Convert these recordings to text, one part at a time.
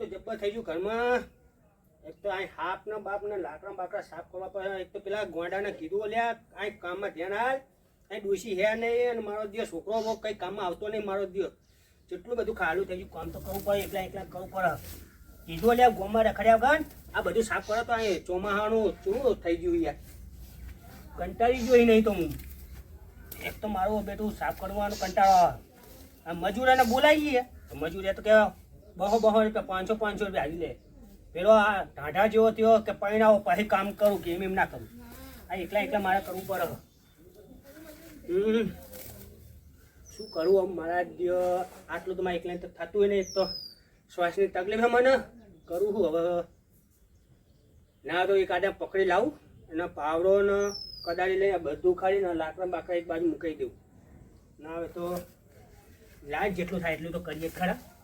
તો જબ્બર થઈ ગયું ઘરમાં. એક તો અહીં હાપના ને બાપ ને લાકડા બાકડા સાફ કરવા પડે. એક તો પેલા ગોંડાને કીધું લ્યા અહીં કામમાં ધ્યાન હાલ અહીં ડોસી હે નહીં, અને મારો દિવસ છોકરો કઈ કામમાં આવતો નહીં મારો દિવસ જેટલું બધું ખાલું થઈ ગયું, કામ તો કરવું પડે, એકલા એકલા કરવું પડે. કીધું લ્યા ગોમાં રખડ્યા ગણ આ બધું સાફ કરો તો અહીં ચોમાહાનું ચૂરું થઈ ગયું યાર કંટાળી જોઈ નહીં તો હું. એક તો મારું બેટું સાફ કરવાનું કંટાળો આવે. આ મજૂરોને બોલાવીએ. તો એ તો કેવા બહો બહો રૂપિયા પાંચસો પાંચસો રૂપિયા આવી લે પેલો આ ઢાઢા જેવો થયો કે પરિણાવો પછી કામ કરું કે એમ એમ ના કરું આ એકલા એકલા મારે કરવું પડે હમ. શું કરું આમ મારા દિયો, આટલું તો મારે એકલા થતું હોય ને એક તો શ્વાસની તકલીફ હે મને કરું શું હવે ના તો એક આદા પકડી લાવું અને પાવડો ને કદાળી લઈને બધું ખાડીને લાકડા બાકડા એક બાજુ મૂકી દઉં ના હવે તો લાજ જેટલું થાય એટલું તો કરીએ ખરા હં. હા.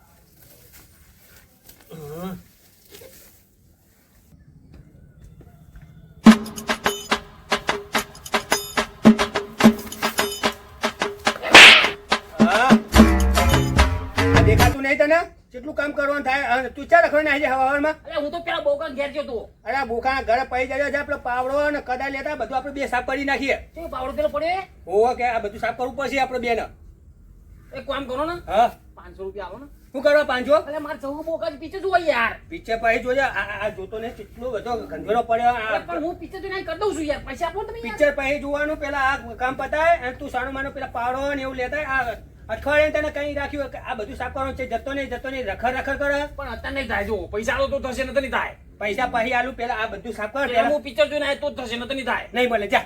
દેખાતું નહીં તને? કેટલું કામ કરવાનું થાય તું ચાલ રખડને આવી જાય અરે હું તો પેલા બોકા ઘેર ગયો તો અરે ભૂખા ઘરે પડી જાય છે આપણે પાવડો અને કદાચ લેતા બધું આપણે બે સાફ કરી નાખીએ. પાવડો પેલો પડે? હોવો કે આ બધું સાફ કરવું પડશે આપણે બેને. એક કામ કરો ને હા. પાંચસો રૂપિયા આવો ને. શું કરવા પાંજો? અરે મારે જવું બોકા પીછે જો યાર. પીછે પાઈ જોજે આ જોતો ને કેટલો બધો ગંધેરો પડ્યો આ પણ હું પીછે જોઈને કરી દઉં છું યાર? પૈસા આપો તમે પીછે પછી જોવાનું પેલા આ કામ પતાય અને તું સાણો માનો પેલા પાડો ને એવું લેતા આ અઠવાડિયે તને કઈ રાખ્યું કે આ બધું સાફ કરવાનું છે જતો નહીં જતો નહીં રખર રખડ કરે. પણ અત્યારે નહીં થાય જો પૈસા તો થશે નતો નહીં થાય. પૈસા પછી આલું પેલા આ બધું સાફ કર હું પિક્ચર જોઈને નહીં તો થશે થશે તો નહીં થાય. નહીં બોલે જા.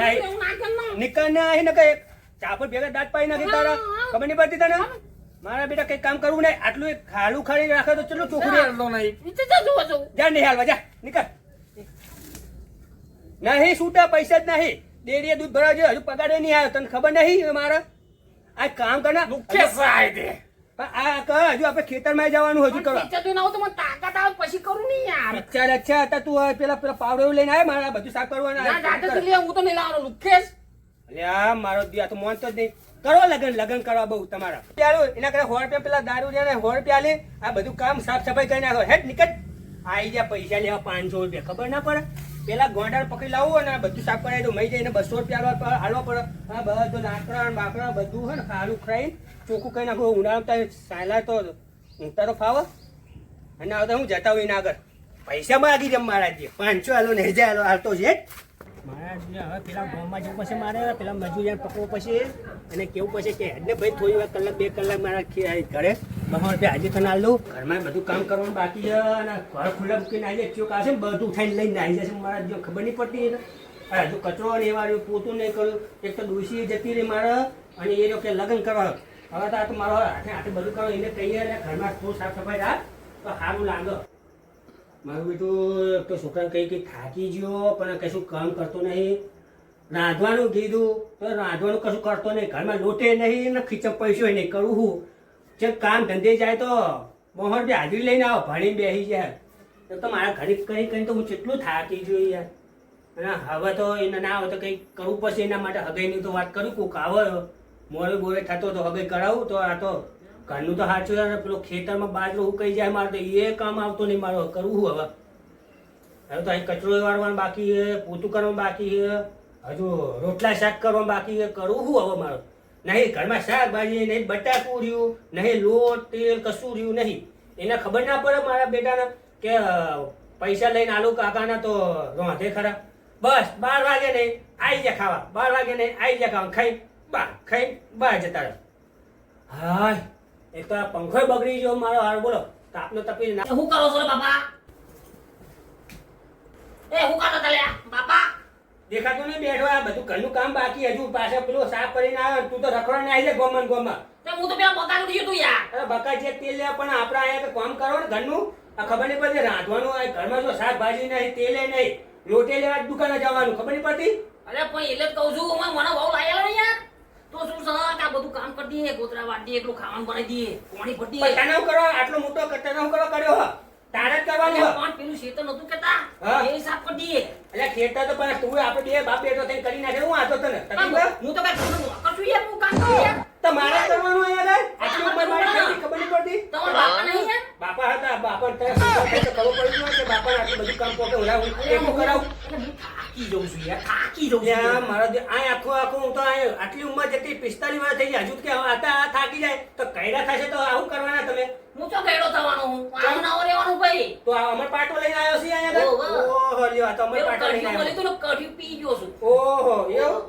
નહીં. ના ને. નિકળ ને આવીને કઈ ચાપડ ભેગા દાંત પાઈ નાખી તારા. ખબર નહીં પડતી તને? મારા બેટા કઈ કામ કરવું નહીં. આટલું એક ખાલું ખાલી રાખે તો ચલો ચોખ્ખું રહે. નહીં. જા જોવા જવું. જા નહીં હાલવા જા. નીકળ. નહીં છૂટા પૈસા જ નહીં. ડેરીએ દૂધ ભરાવજો હજુ પગાડે નહીં આવ્યો. તને ખબર નહીં મારા? આ કામ કરના. મુખ્ય સહાય દે. આ કહ હજુ આપણે ખેતરમાં જવાનું હજુ કરો. કરવા પિક્ચર તો મને તાકાત આવે પછી કરું નહીં યાર. અચ્છા અચ્છા. હતા તું પેલા પેલા પાવડો લઈને આવે મારા બધું સાફ કરવાનું ના જાતે તો લે હું તો નહીં લાવવાનો. અલ્યા મારો દિયા તો મોનતો જ નહીં. કરો લગન લગન કરવા બહુ તમારા. પ્યાલો એના કરતા સો રૂપિયા પેલા દારૂ ને, સો રૂપિયા લે, આ બધું કામ સાફ સફાઈ કરી નાખો. હેડ, નીકળ. આઈ જા પૈસા લેવા પાંચસો રૂપિયા, ખબર ના પડે. પેલા ગોંડાળ પકડી લાવો અને બધું સાફ કરાવી દઉં મહી જઈને બસો રૂપિયા હાલવા પડે. આ બધું લાકડા બાકડા બધું હે ને ખારું ખરાઈ ચોખ્ખું કરી નાખું. ઉનાળામાં તો સાયલા તો ઊંટારો ફાવે. અને આવતા હું જતા હોય એના આગળ. પૈસા માગી જમ મારા જે. પાંચસો હાલો ને હજાર હાલો, હાલતો છે. મારા હવે પેલા ગામમાં જવું પછી મારે, પેલા મજૂરિયાને પકવવું પછી અને કેવું પછી કે એટલે ભાઈ થોડી વાર કલાક, બે કલાક મારા ઘરે. બસો રૂપિયા આજે તને આલું ઘરમાં બધું કામ કરવાનું બાકી છે અને ઘર ખુલ્લા મૂકીને આવી જાય ચોક બધું ઉઠાઈને લઈને આવી જશે. મારા જો ખબર નહીં પડતી આ હજુ કચરો ને એવા પોતું નહીં કર્યું એક તો ડોસી જતી રહી મારે અને એ લોકો લગ્ન કરવા. હવે તો મારો હાથે હાથે બધું કરો. એને કહીએ એટલે ઘરમાં થોડું સાફ સફાઈ રાખ. તો સારું લાગે. મારું બેટું તો છોકરાને કહી કંઈ થાકી ગયો, પણ કશું કામ કરતો નહીં. રાંધવાનું કીધું તો રાંધવાનું કશું કરતો નહીં. ઘરમાં લોટે નહીં ને ખીચમ પૈસો નહીં કરું હું. જે કામ ધંધે જાય તો મોહન બી હાજરી લઈને આવો, ભણીને બેસી જાય. તો મારા ઘરે કહી કહીને તો હું કેટલું થાકી ગયો યાર. અને હવે તો એને ના આવે તો કંઈક કરવું પડશે એના માટે હગાઈની તો વાત કરું, કોક આવે. મોરે બોરે થતો તો હગાઈ કરાવું, તો આ તો ઘરનું તો સાચું ને પેલો ખેતરમાં બાજરો ઉકાઈ જાય મારે તો એ કામ આવતો નહીં, મારો કરવું હવે? હવે તો અહીં કચરો વાળવાનું બાકી છે, પોતું કરવાનું બાકી છે, હજુ રોટલા શાક કરવાનું બાકી છે, કરવું શું હવે મારો? નહીં, ઘરમાં શાકભાજી નહીં બટાકું રહ્યું નહીં, લોટ, તેલ, કશું રહ્યું નહીં. એને ખબર ના પડે મારા બેટાને કે પૈસા લઈને આલુ કાકાના તો રોંધે ખરા. બસ, બાર વાગે નહીં આવી જા ખાવા. બાર વાગે નહીં આવી જા ખાવા. ખાઈ, બા, ખાઈ બહાર જતા હાય. એક તો આ પંખોય બગડી ગયો મારો હાર બોલો. તાપનો તપી ના હું કરો છો બાપા? એ હું કરો તલે બાપા? દેખાતું નહીં બેઠો આ બધું ઘરનું કામ બાકી હજુ પાછા પેલું સાફ કરીને આવ્યો તું તો રખડવા ને આવી જાય ગોમન ગોમા હું તો પેલા બકાનું ગયું તું યાર. અરે બકા જે તેલ લે પણ આપણે અહીંયા કામ કરો ને ઘરનું. આ ખબર નહીં પડતી રાંધવાનું આ ઘરમાં જો શાકભાજી નહીં તેલે નહીં લોટે લેવા જ દુકાને જવાનું ખબર નહીં પડતી? અરે પણ એટલે જ કહું છું મને બહુ લાગેલો ને યાર. તો શું સર આ બધું કામ કરી દઈએ, ગોતરા વાટી એટલું ખાવાનું બનાવી દઈએ, પાણી ભરી દઈએ. આટલો મોટો તને હું કરો કર્યો હો તારે જ કરવાનું હો પણ પેલું શેતર નતું કેતા હા. એ હિસાબ કરી દઈએ એટલે ખેતર તો પણ તું આપણે બે બાપ બેટો થઈને કરી નાખે હું આતો તને પણ તકલીફ હું તો કઈ ઘરનો નોકર છું યાર હું કામ કરું યાર તો મારે જ કરવાનું અહીંયા આગળ આટલી ઉંમર મારી થઈ ગઈ, ખબર નહીં પડતી તમારા બાપા નહીં યાર બાપા બાપાને તરત સમજાય તો ખબર પડી જાય કે બાપાને આટલું બધું કામ પોકે હું લાવું એકલું કરાવું એટલે હું થાકી જાઉં છું યાર થાકી જાઉં છું મારો જે- આ આખો આખો હું તો આ આટલી ઉંમર જતી પિસ્તાલીસ વર્ષ થઈ ગયા હજુ કે આતા આ થાકી જાય તો કૈરા થશે તો આવું કરવાના તમે? હું તો ગયડો થવાનો હું? આમ ના રહેવાનું ભાઈ. તો આ અમર પાટો લઈને આવ્યો છે અહીંયા ઓહો. લ્યો આ તો અમર પાટો લઈને આવ્યો. તો કઢી પી ગયો છું. ઓહો એવું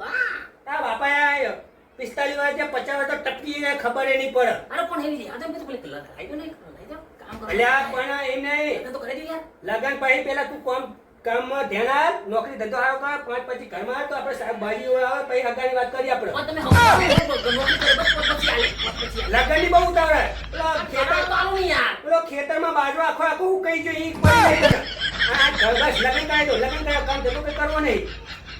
આ બાપા આ પિસ્તાલીસ વર્ષ ત્યાં પચાસ વર્ષ તો ટપકી જાય ખબર એની પડે અરે પણ એવી યાદ મેં તો પેલી ગયો ને કામ કરો. અલ્યા પણ એમ નહીં. તો કરી દે યાર. લગન પછી પેલા તું કામ કામમાં ધ્યાન આપ નોકરી ધંધો આવ કર પાંચ પછી ઘરમાં તો આપણે શાકભાજી આવે પછી હગાની વાત કરી આપણે. પણ તમે આલે આલે. લગનની બહુ ઉતાવળ પેલો ખેતર તો આલું યાર. પેલો ખેતરમાં બાજરો આખો આખો ઉકાઈ ગયો ઈ પડી આ ઘર બસ લગન કાય દો લગન કાય કામ ધંધો કઈ કરવો નહીં.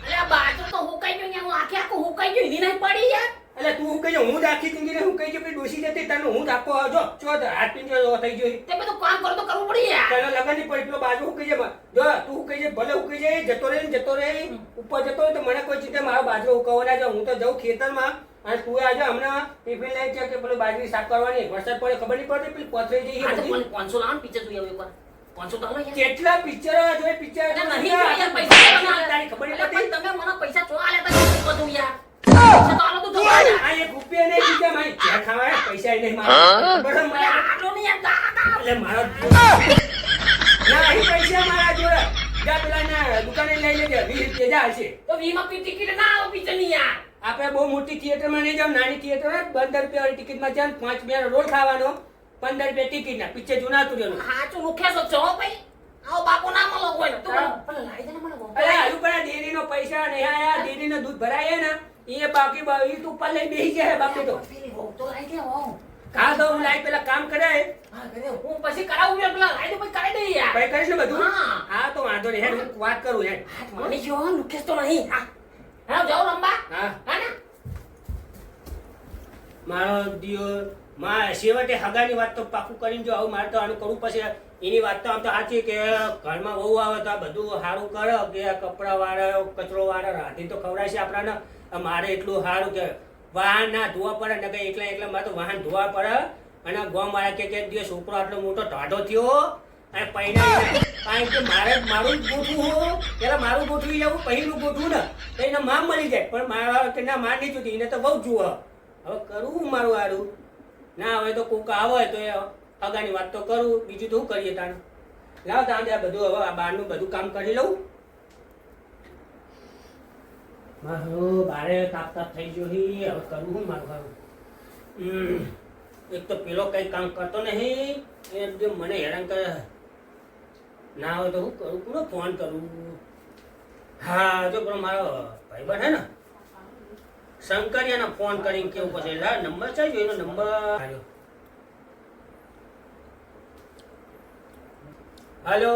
અરે બાજુ તો હું ગયો યાર હું આખે આખું હું ગયું એની નહીં પડી યાર. એટલે તું હું કહી હું જ આખી જિંદગીને હું કહી પેલી ડોસી જતી તને હું જ આખો જો ચો હાથ પીંજો થઈ ગયો તે બધું કામ કરો તો કરવું પડી યાર. તને લગનની પડી બાજુ હું કહી જો તું હું કહી જાય ભલે હું કહી જાય જતો રહે જતો રહે ઉપર જતો રહે તો મને કોઈ ચિંતા મારો બાજુ ઉકાવો ના જાવ હું તો જાઉં ખેતરમાં અને તું આજે હમણાં ટિફિન લઈ છે કે પેલું બાજરી સાફ કરવાની વરસાદ પડે ખબર નહીં પડતી પેલી પથરી જઈ પાંચસો તો બધી. પણ 500 લાવો પિક્ચર જોઈ આવો એકવાર. 500 તો આલો યાર. કેટલા પિક્ચરો જોઈએ પિક્ચર નહીં જોઈએ પૈસા ખબર નહીં તમે મને પૈસા ચો આલે તો બધું યાર? પૈસા તો આલો તો જવા યાર આ એક રૂપિયા નહીં દીધા મારી ચા ખાવા હે, પૈસા નહીં મારા ખબર હે અરે મારા? આટલો નહીં યાર દાદા એટલે મારો ના અહીં પૈસા મારા જોડે જા પેલા ના દુકાને લઈ લેજે વીસ રૂપિયા જા હશે તો વીમા પી ટિકિટ ના આવો પિક્ચરની યાર આપણે બહુ મોટી થિયેટરમાં નહીં જાવ નાની થિયેટર પંદર રૂપિયા વાળી ટિકિટમાં જાય પાંચ રૂપિયા રોલ ખાવાનો પંદર રૂપિયા ટિકિટ ના પિક્ચર જૂનાતું રહેવાનું હાચું મુખ્ય છો છો ભાઈ આવો બાપો ના મળો કોઈ. તું મને દે મને અરે હજુ પણ પૈસા નહીં આયા ડેરીનો દૂધ ભરાય ને એ બાકી બ- ઈ તો ઉપર લઈ બેસી જાય બાકી તો. તો લાવી દે વહુ. કા તો હું લાઈ પેલા કામ કરાય. હા, કરે. હું પછી કરાવું યાર પેલા લાવી દે પછી કરાવી દે યાર. ભાઈ કરીશ ને બધું? હા. હા તો વાંધો નહીં હેડ વાત કરું હેડ મને જો લુકેશ તો નહીં. હા. હા જાવ રંબા. હા. હા ને. મારો દિયો માં છેવટે હગાની વાત તો પાકું કરીને જો આવું મારે તો આનું કરવું પછી એની વાત તો આમ તો સાચી કે ઘરમાં બહુ આવે તો આ બધું સારું કરે કે કપડા વાળે કચરો વાળા રાધી તો ખવડાય છે આપણાને. મારે એટલું સારું કે વાહન ના ધોવા પડે ને કઈ એકલા એકલા મારે વાહન ધોવા પડે. અને ગોમ વાળા કે દિવસ છોકરો આટલો મોટો ટાઢો થયો, અને પૈણા કારણ કે મારે મારું જ ગોઠવું પેલા મારું ગોઠવી જવું પહેલું ગોઠવું ને, તો એને મામ મળી જાય. પણ મારા કે ના માં નહીં જોતી, એને તો બહુ જુઓ. હવે કરું મારું હારું? ના, હવે તો કોક આવે તો એ અગાની વાત તો કરું, બીજું તો શું કરીએ તાણ? લાવ તાણ બધું, હવે આ બહારનું બધું કામ કરી લઉં. મારું બારે તાપ તાપ થઈ ગયો હી હવે કરવું હું મારું હારું એક તો પેલો કઈ કામ કરતો નહીં એ જો મને હેરાન કરે. ના હોય તો હું કરું પૂરો ફોન કરું? હા જો પેલો મારો ભાઈબંધ હે ને શંકરિયાનો ફોન કરીને કેવું પછી લા નંબર છે જો એનો નંબર. આવ્યો હાલો.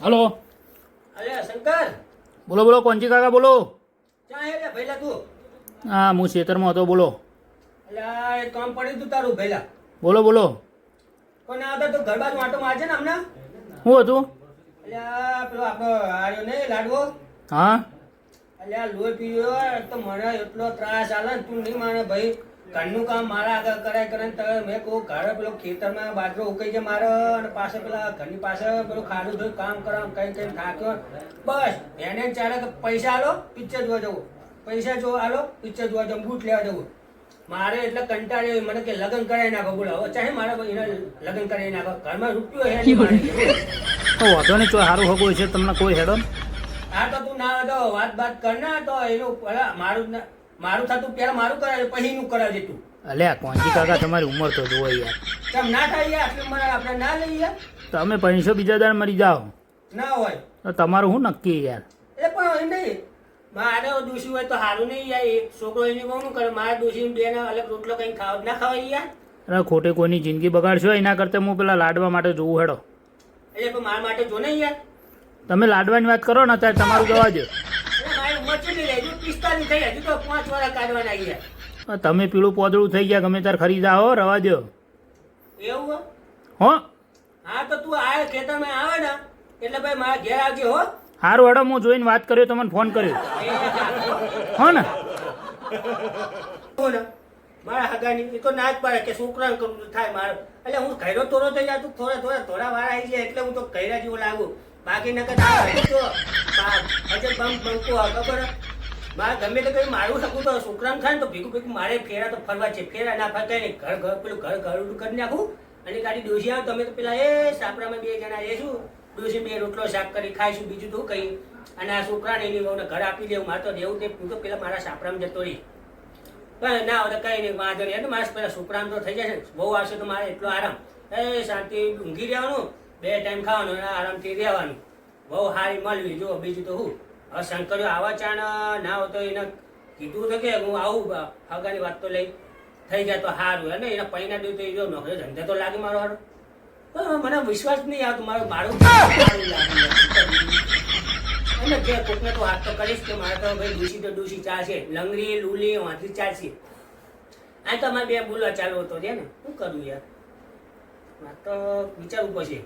હલો. અરે શંકર. બોલો બોલો કોનજી કાકા બોલો. હે હા હું ખેતરમાં હતો બોલો. કામ પડ્યું તું તારું ભઈલા. બોલો બોલો. કોને આવતા તો ઘર બાજુ આટો મારજે ને હમણાં? શું હતું? અલ્યા પેલો આપણો આર્યો ને લાડવો. હા. અલ્યા લોહી પીયો તો મને એટલો ત્રાસ આલે તું નહીં માને ભાઈ. ઘરનું કામ મારા આગળ કરાય કરે તમે મેં કહું ઘરે પેલો ખેતરમાં બાજરો ઉકાઈ છે મારે અને પાસે પેલા ઘરની પાસે પેલું ખાડું જોઈ કામ કરવા કઈ કઈ થાક્યો. બસ એને ચાલે કે પૈસા આલો પિક્ચર જોવા જવું. પૈસા જો આલો પિક્ચર જોવા જવું બૂટ લેવા જવું. મારે એટલે કંટાળ્યો મને કે લગ્ન કરાવી નાખો બોલો. હવે ચાહે મારે એને લગ્ન કરાવી નાખો. ઘરમાં રૂપિયો હે તો વાંધો નહીં તો સારું હગો છે તમને કોઈ હેડો હા તો તું ના હોય તો વાત બાત કર ના તો એનું મારું ના- મારું થતું પેલા મારું કરાવજે પછી એનું કરાવજે તું. અલ્યા કોંચી કાકા તમારી ઉંમર તો જોવો યાર. કેમ ના થાય યાર? આટલી ઉંમર આપણે ના લઈએ તમે પૈસો બીજા દાડ મરી જાઓ. ના હોય. તો તમારું શું નક્કી યાર? એ પણ નહીં. મારે દોષી હોય તો સારું નહીં યાર. એક છોકરો એની બહુ કરે? મારા દોષી બે ને અલગ રોટલો કઈ ખાવ ના ખવાય યાર. અરે ખોટે કોઈની જિંદગી બગાડશો એના કરતાં હું પેલા લાડવા માટે જોવું હેડો. એટલે પણ મારા માટે જો નહીં યાર. તમે લાડવાની વાત કરો ને અત્યારે તમારું જવા દો મારી ઉંમર હજુ પિસ્તાલીસ થઈ હજુ તો પાંચ વાળા કાઢવાના ગયા તમે પીળું પોદળું થઈ ગયા ગમે ત્યારે ખરીદા હો રવા દો એવું હો? હો? તો તું આ ખેતરમાં આવે ને એટલે ભાઈ મારા ઘેર આવજે હો. હારું હેડો હું જોઈને વાત કર્યો તમને ફોન કર્યો. હો ને? મારા હગાની એ તો ના જ પાડે કે છોકરા કરવું થાય મારે. એટલે હું ઘેરો તોરો થઈ જાતું થોડા થોડા થોડા વાર આવી જાય એટલે હું તો ઘેરા જેવું લાગુ. બાકી નકર તો બા- બંક બંકો આ ખબર? મારે ગમે તે કઈ મારું શકું તો છોકરાને થાય ને તો ભેગું ભેગું મારે ફેરા તો ફરવા છે. ફેરા ના ફરતા નહીં ઘર ઘર, પેલું ઘર ઘર કરી નાખું અને ગાડી ડોસી આવે, તમે તો પેલા, એ, સાપરામાં બે જણા જઈશું ડોસી બે રોટલો શાક કરી ખાઈશું, બીજું તો કઈ. અને આ છોકરાને એની વહુને ઘર આપી દેવું, મારે તો દેવું તે હું તો પેલા મારા સાપરામાં જતો રહી પણ ના તો કઈ નહીં, વાંધો નહીં. મારે પેલા છોકરાને તો થઈ જશે. બહુ આવશે તો મારે એટલો આરામ. એ, શાંતિ, ઊંઘી રહેવાનું? બે ટાઈમ ખાવાનું આરામથી રહેવાનું. બહુ સારી મળવી જો બીજું તો હું. હવે શંકર્યો આવા ચાણ ના હોતો એને કીધું તો કે હું આવું હગાની વાત તો લઈ. થઈ જાય તો સારું અને એના પૈના દઉં તો એ જો નોકરી ધંધે તો લાગે મારો હારો. પણ મને વિશ્વાસ નહીં આવતો મારું મારું અને કે કોકને તો વાત તો કરીશ કે મારે તો ભાઈ ડૂસી તો ડૂસી ચાલશે. લંગડી લુલી વાંધી ચાલશે. આ તો અમારે બે બોલવા ચાલુ હતો છે ને? શું કરવું યાર? મારે તો વિચારવું પડશે.